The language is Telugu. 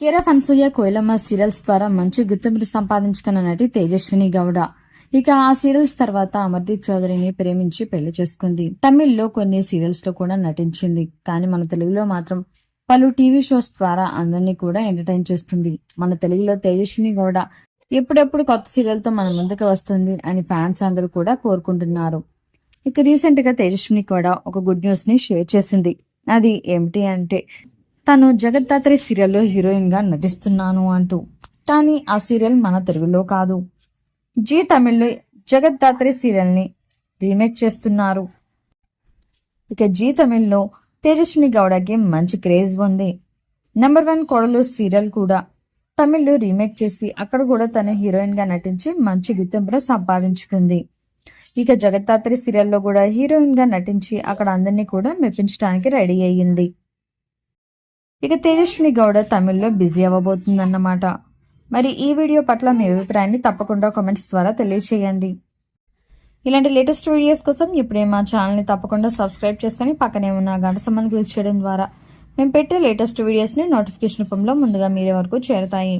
కేరా ఫన్సూయ కోయిలమ్మ సీరియల్స్ ద్వారా మంచి గుర్తింపుని సంపాదించుకున్న నటి తేజస్విని గౌడ. ఇక ఆ సీరియల్స్ తర్వాత అమర్దీప్ చౌదరిని ప్రేమించి పెళ్ళి చేసుకుంది. తమిళ్ళో కొన్ని సీరియల్స్లో కూడా నటించింది. కానీ మన తెలుగులో మాత్రం పలు టీవీ షోస్ ద్వారా అందరినీ కూడా ఎంటర్టైన్ చేస్తుంది. మన తెలుగులో తేజస్విని గౌడ ఎప్పుడెప్పుడు కొత్త సీరియల్తో మన ముందుకు వస్తుంది అని ఫ్యాన్స్ అందరూ కూడా కోరుకుంటున్నారు. ఇక రీసెంట్గా తేజస్విని కూడా ఒక గుడ్ న్యూస్ని షేర్ చేసింది. అది ఏమిటి అంటే తను జగద్దాత్రి సీరియల్లో హీరోయిన్గా నటిస్తున్నాను అంటూ. కానీ ఆ సీరియల్ మన తెలుగులో కాదు. జీ తమిళ్ళో జగద్దాత్రి సీరియల్ని రీమేక్ చేస్తున్నారు. ఇక జీ తమిళ్ళో తేజస్విని గౌడకి మంచి క్రేజ్ ఉంది. నెంబర్ వన్ కోడలు సీరియల్ కూడా తమిళ్ళో రీమేక్ చేసి అక్కడ కూడా తను హీరోయిన్గా నటించి మంచి గుర్తింపును సంపాదించుకుంది. ఇక జగద్దాత్రి సీరియల్లో కూడా హీరోయిన్గా నటించి అక్కడ అందరినీ కూడా మెప్పించడానికి రెడీ అయ్యింది. ఇక తేజస్విని గౌడ తమిళ్ళో బిజీ అవ్వబోతుందన్నమాట. మరి ఈ వీడియో పట్ల మీ అభిప్రాయాన్ని తప్పకుండా కామెంట్స్ ద్వారా తెలియచేయండి. ఇలాంటి లేటెస్ట్ వీడియోస్ కోసం ఇప్పుడే మా ఛానల్ని తప్పకుండా సబ్స్క్రైబ్ చేసుకుని పక్కనే ఉన్న గంట సంబంధం క్లిక్ చేయడం ద్వారా మేము పెట్టే లేటెస్ట్ వీడియోస్ని నోటిఫికేషన్ రూపంలో ముందుగా మీరే వరకు చేరతాయి.